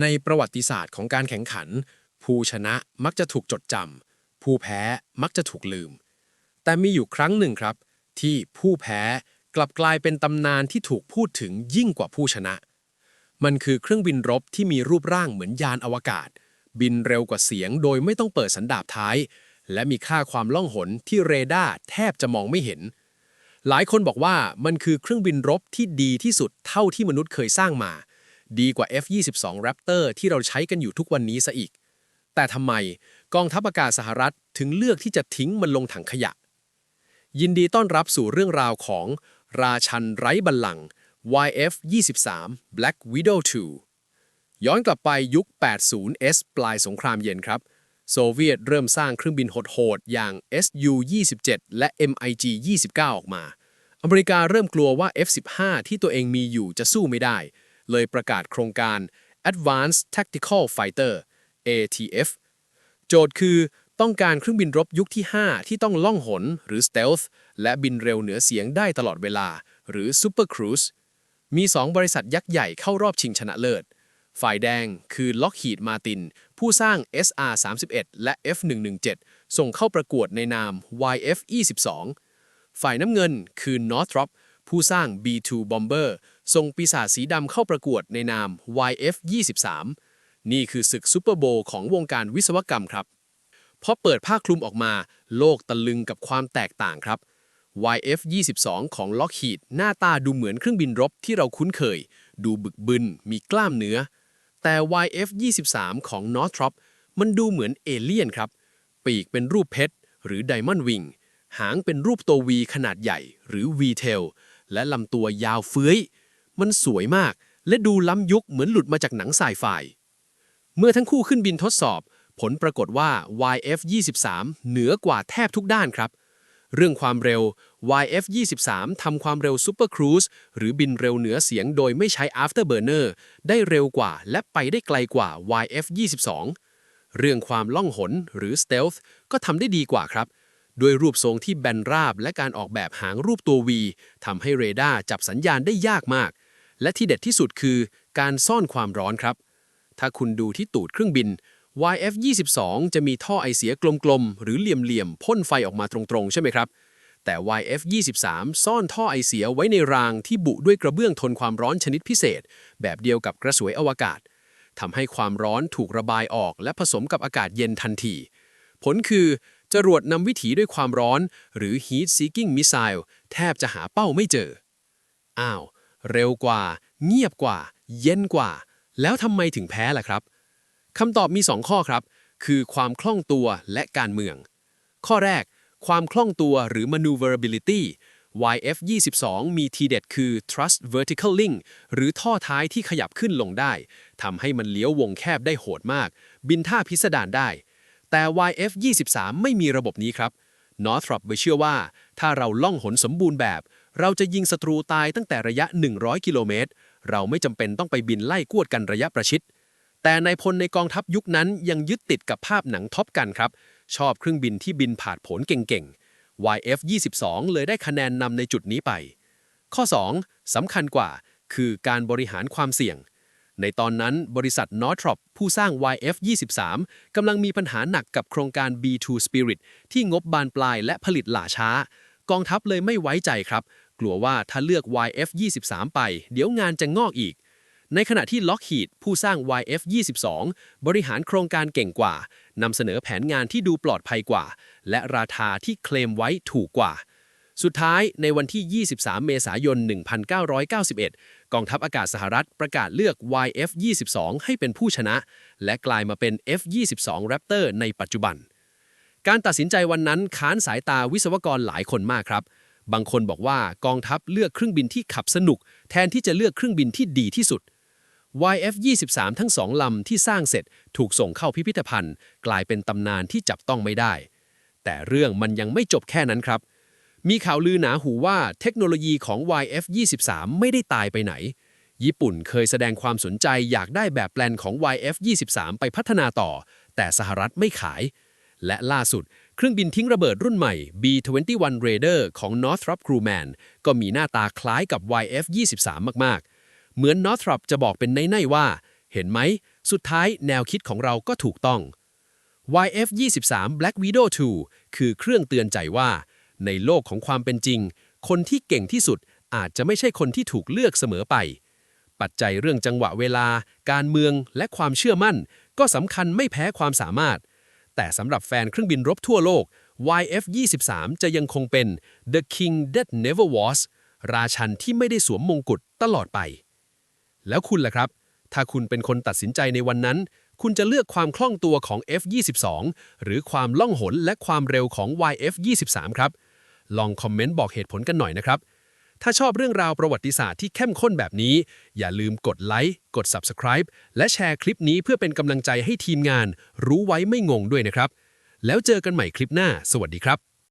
ในประวัติศาสตร์ของการแข่งขัน ผู้ชนะมักจะถูกจดจำผู้แพ้มักจะถูกลืม แต่มีอยู่ครั้งหนึ่งครับ ที่ผู้แพ้กลับกลายเป็นตำนานที่ถูกพูดถึงยิ่งกว่าผู้ชนะ มันคือเครื่องบินรบที่มีรูปร่างเหมือนยานอวกาศ บินเร็วกว่าเสียงโดยไม่ต้องเปิดสันดาปท้าย และมีค่าความล่องหนที่เรดาร์แทบจะมองไม่เห็น หลายคนบอกว่ามันคือเครื่องบินรบที่ดีที่สุดเท่าที่มนุษย์เคยสร้างมา ดีกว่า F-22 Raptor ที่เราใช้กันอยู่ทุกวันนี้ซะอีก แต่ทำไมกองทัพอากาศสหรัฐถึงเลือกที่จะทิ้งมันลงถังขยะ ยินดีต้อนรับสู่เรื่องราวของราชันไร้บัลลังก์ YF-23 Black Widow 2 ย้อนกลับไปยุค 80S ปลายสงครามเย็นครับ โซเวียตเริ่มสร้างเครื่องบินโหดๆอย่าง SU-27 และ MiG-29 ออกมา อเมริกาเริ่มกลัวว่า F-15 ที่ตัวเองมีอยู่จะสู้ไม่ได้ เลยประกาศโครงการ Advanced Tactical Fighter ATF โจทย์คือต้องการเครื่องบินรบยุคที่ 5 ที่ต้องล่องหนหรือ Stealth และบินเร็วเหนือเสียงได้ตลอดเวลา หรือ Super Cruise มี 2 บริษัทยักษ์ใหญ่เข้ารอบชิงชนะเลิศ ฝ่ายแดงคือ Lockheed Martin ผู้สร้าง SR-31 และ F117 ส่งเข้าประกวดในนาม YF-22 ฝ่ายน้ำเงินคือ Northrop ผู้สร้าง B-2 Bomber ส่งปีศาจสีดำเข้าประกวดในนาม YF-23 นี่คือศึกซูเปอร์โบว์ของวงการวิศวกรรมครับพอเปิดผ้าคลุมออกมา โลกตะลึงกับความแตกต่างครับ YF-22 ของ Lockheed หน้าตาดูเหมือนเครื่องบินรบที่เราคุ้นเคย ดูบึกบึน มีกล้ามเนื้อ แต่ YF-23 ของ Northrop มันดูเหมือนเอเลี่ยนครับ ปีกเป็นรูปเพชร หรือ Diamond Wing หางเป็นรูปตัว V ขนาดใหญ่ หรือ V-tail และลำตัวยาวเฟื้อย มันสวยมาก และดูล้ำยุคเหมือนหลุดมาจากหนังสายไฟเมื่อทั้งคู่ขึ้นบินทดสอบ ผลปรากฏว่า YF-23 เหนือกว่าแทบทุกด้านครับ เรื่องความเร็ว YF-23 ทำความเร็ว Super Cruise หรือบินเร็วเหนือเสียงโดยไม่ใช้ Afterburner ได้เร็วกว่าและไปได้ไกลกว่า YF-22 เรื่องความล่องหนหรือ Stealth ก็ทำได้ดีกว่าครับ ด้วยรูปทรงที่แบนราบและการออกแบบหางรูปตัว V ทำให้เรดาร์จับสัญญาณได้ยากมาก และที่เด็ดที่สุดคือการซ่อนความร้อนครับ ถ้าคุณดูที่ตูดเครื่องบิน YF-22 จะมีท่อไอเสียกลมๆ หรือเหลี่ยมๆพ่นไฟออกมาตรงๆ ใช่ไหมครับ แต่ YF-23 ซ่อนท่อไอเสียไว้ในรางที่บุด้วยกระเบื้องทนความร้อนชนิดพิเศษ แบบเดียวกับกระสวยอวกาศทำให้ความร้อนถูกระบายออก และผสมกับอากาศเย็นทันที ผลคือจรวดนำวิถีด้วยความร้อน หรือ heat seeking missile แทบจะหาเป้าไม่เจอ อ้าว เร็วกว่า เงียบกว่า เย็นกว่า แล้วทำไมถึงแพ้ล่ะครับคำตอบมี 2 ข้อครับ คือความคล่องตัวและการเมือง ข้อแรก ความคล่องตัวหรือ maneuverability YF-22 มีทีเด็ดคือ thrust vertical link หรือท่อท้ายที่ขยับขึ้นลงได้ทำให้มันเลี้ยววงแคบได้โหดมาก บินท่าพิสดารได้ แต่ YF-23 ไม่มีระบบนี้ครับ Northrop ไปเชื่อว่า ถ้าเราล่องหนสมบูรณ์แบบ เราจะยิงศัตรูตายตั้งแต่ระยะ 100 กิโลเมตร เราไม่จำเป็นต้องไปบินไล่กวดกันระยะประชิด แต่นายพลในกองทัพยุคนั้นยังยึดติดกับภาพหนังท็อปกันครับ ชอบเครื่องบินที่บินผาดโผนเก่งๆ YF-22 เลยได้คะแนนนำในจุดนี้ไป ข้อ 2สำคัญกว่า คือการบริหารความเสี่ยง ในตอนนั้นบริษัท Northrop ผู้สร้าง YF-23 กำลังมีปัญหาหนักกับโครงการ B2 Spirit ที่งบบานปลายและผลิตหล่าช้า กองทัพเลยไม่ไว้ใจครับ กลัวว่าถ้าเลือก YF-23 ไปเดี๋ยวงานจะงอกอีก ในขณะที่ Lockheed ผู้สร้าง YF-22 บริหารโครงการเก่งกว่านำเสนอแผนงานที่ดูปลอดภัยกว่า และราคาที่เคลมไว้ถูกกว่าสุดท้ายในวันที่ 23 เมษายน 1991 กองทัพอากาศสหรัฐประกาศเลือก YF-22 ให้เป็นผู้ชนะ และกลายมาเป็น F-22 Raptor ในปัจจุบัน การตัดสินใจวันนั้นค้านสายตาวิศวกรหลายคนมากครับ บางคนบอกว่ากองทัพเลือกเครื่องบินที่ขับสนุก แทนที่จะเลือกเครื่องบินที่ดีที่สุด YF-23 ทั้งสองลำที่สร้างเสร็จถูกส่งเข้าพิพิธภัณฑ์ กลายเป็นตำนานที่จับต้องไม่ได้ แต่เรื่องมันยังไม่จบแค่นั้นครับ มีข่าวลือหนาหูว่าเทคโนโลยีของ YF-23 ไม่ได้ตายไปไหน ญี่ปุ่นเคยแสดงความสนใจอยากได้แบบแปลนของ YF-23 ไปพัฒนาต่อ แต่สหรัฐไม่ขาย และล่าสุด เครื่องบินทิ้งระเบิดรุ่นใหม่ B-21 Raider ของ Northrop Grumman ก็มีหน้าตาคล้ายกับ YF-23 มาก ๆ เหมือน Northrop จะบอกเป็นในๆว่า เห็นไหม สุดท้ายแนวคิดของเราก็ถูกต้อง YF23 Black Widow 2 คือเครื่องเตือนใจว่า ในโลกของความเป็นจริง คนที่เก่งที่สุดอาจจะไม่ใช่คนที่ถูกเลือกเสมอไป ปัจจัยเรื่องจังหวะเวลา การเมืองและความเชื่อมั่น ก็สำคัญไม่แพ้ความสามารถ แต่สำหรับแฟนเครื่องบินรบทั่วโลก YF23 จะยังคงเป็น The King That Never Was ราชันที่ไม่ได้สวมมงกุฎตลอดไป แล้วคุณล่ะครับ ถ้าคุณเป็นคนตัดสินใจในวันนั้น คุณจะเลือกความคล่องตัวของ F22 หรือความล่องหนและความเร็วของ YF23 ครับ ลองคอมเมนต์บอกเหตุผลกันหน่อยนะครับ ถ้าชอบเรื่องราวประวัติศาสตร์ที่เข้มข้นแบบนี้ อย่าลืมกดไลค์ กด Subscribe และแชร์คลิปนี้เพื่อเป็นกำลังใจให้ทีมงาน รู้ไว้ไม่งงด้วยนะครับ แล้วเจอกันใหม่คลิปหน้า สวัสดีครับ